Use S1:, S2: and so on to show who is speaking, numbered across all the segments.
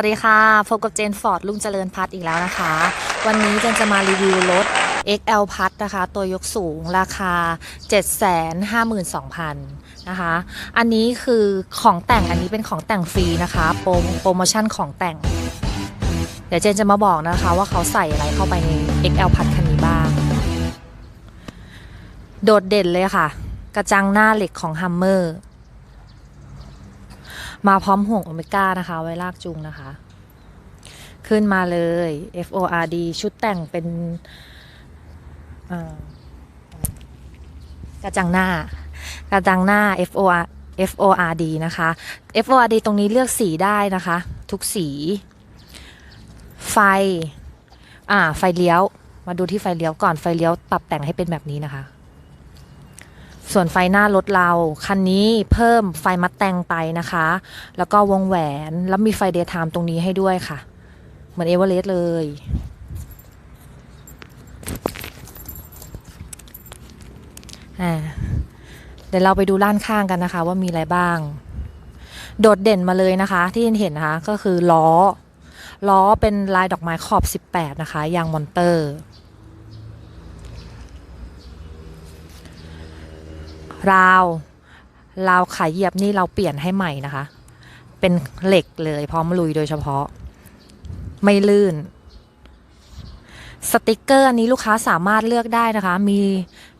S1: สวัสดีค่ะ พบกับเจนฟอร์ดลุงเจริญพัฒน์อีกแล้วนะคะ วันนี้เจนจะมารีวิวรถ XL พัฒนะคะ ตัวยกสูงราคา 752,000นะคะ อันนี้คือของแต่งอันนี้เป็นของแต่งฟรีนะคะ โปรโปรโมชั่นของแต่ง เดี๋ยวเจนจะมาบอกนะคะว่าเขาใส่อะไรเข้าไปใน XL พัฒคันนี้บ้าง โดดเด่นเลยค่ะ กระจังหน้าเหล็กของ Hummer ม มาพร้อมห่วงโอเมก้านะคะ ไว้ลากจูงนะคะ ขึ้นมาเลย FORD ชุดแต่งเป็นกระจังหน้า กระจังหน้า FOR FORD นะคะ FORD ตรงนี้เลือกสีได้นะคะ ทุกสี ไฟ อ่า ไฟเลี้ยว มาดูที่ไฟเลี้ยวก่อน ไฟเลี้ยวปรับแต่งให้เป็นแบบนี้นะคะ ส่วนไฟหน้ารถเราคันนี้เพิ่มไฟมัดแต่งไปนะคะ แล้วก็วงแหวนแล้วมีไฟเดย์ไทม์ตรงนี้ให้ด้วยค่ะ เหมือนเอเวอเรสต์เลยอ่าเดี๋ยวเราไปดูด้านข้างกันนะคะ ว่ามีอะไรบ้าง โดดเด่นมาเลยนะคะ ที่เห็นนะคะก็คือล้อ ล้อเป็นลายดอกไม้ขอบ 18 นะคะยางมอนเตอร์ ราวราวขายเหยียบนี่เราเปลี่ยนให้ใหม่นะคะ เป็นเหล็กเลยพร้อมลุยโดยเฉพาะ ไม่ลื่น สติกเกอร์อันนี้ลูกค้าสามารถเลือกได้นะคะ มี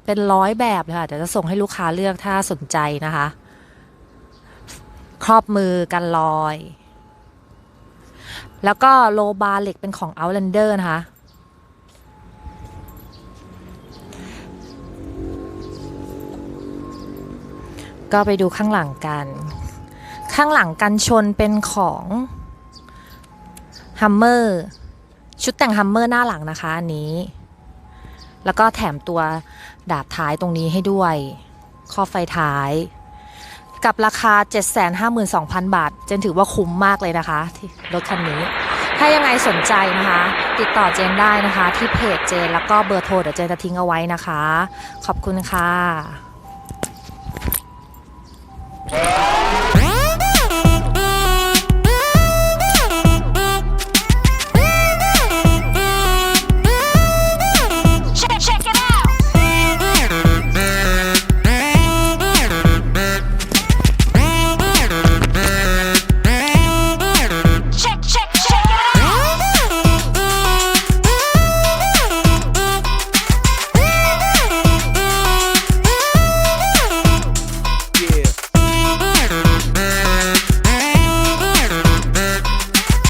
S1: เป็นร้อยแบบเลยค่ะเดี๋ยวจะส่งให้ลูกค้าเลือกถ้าสนใจนะคะ ครอบมือกันรอย แล้วก็โลบาร์เหล็กเป็นของ Outlander นะคะ ก็ไปดูข้างหลังกัน ข้างหลังกันชนเป็นของฮัมเมอร์ชุดแต่งฮัมเมอร์หน้าหลังนะคะอันนี้ แล้วก็แถมตัวดาบท้ายตรงนี้ให้ด้วย ข้อไฟท้าย กับราคา 752,000 บาท เจนถือว่าคุ้มมากเลยนะคะรถคันนี้ ถ้ายังไงสนใจนะคะ ติดต่อเจนได้นะคะ ที่เพจเจน แล้วก็เบอร์โทรเดี๋ยวเจนจะทิ้งเอาไว้นะคะ ขอบคุณค่ะ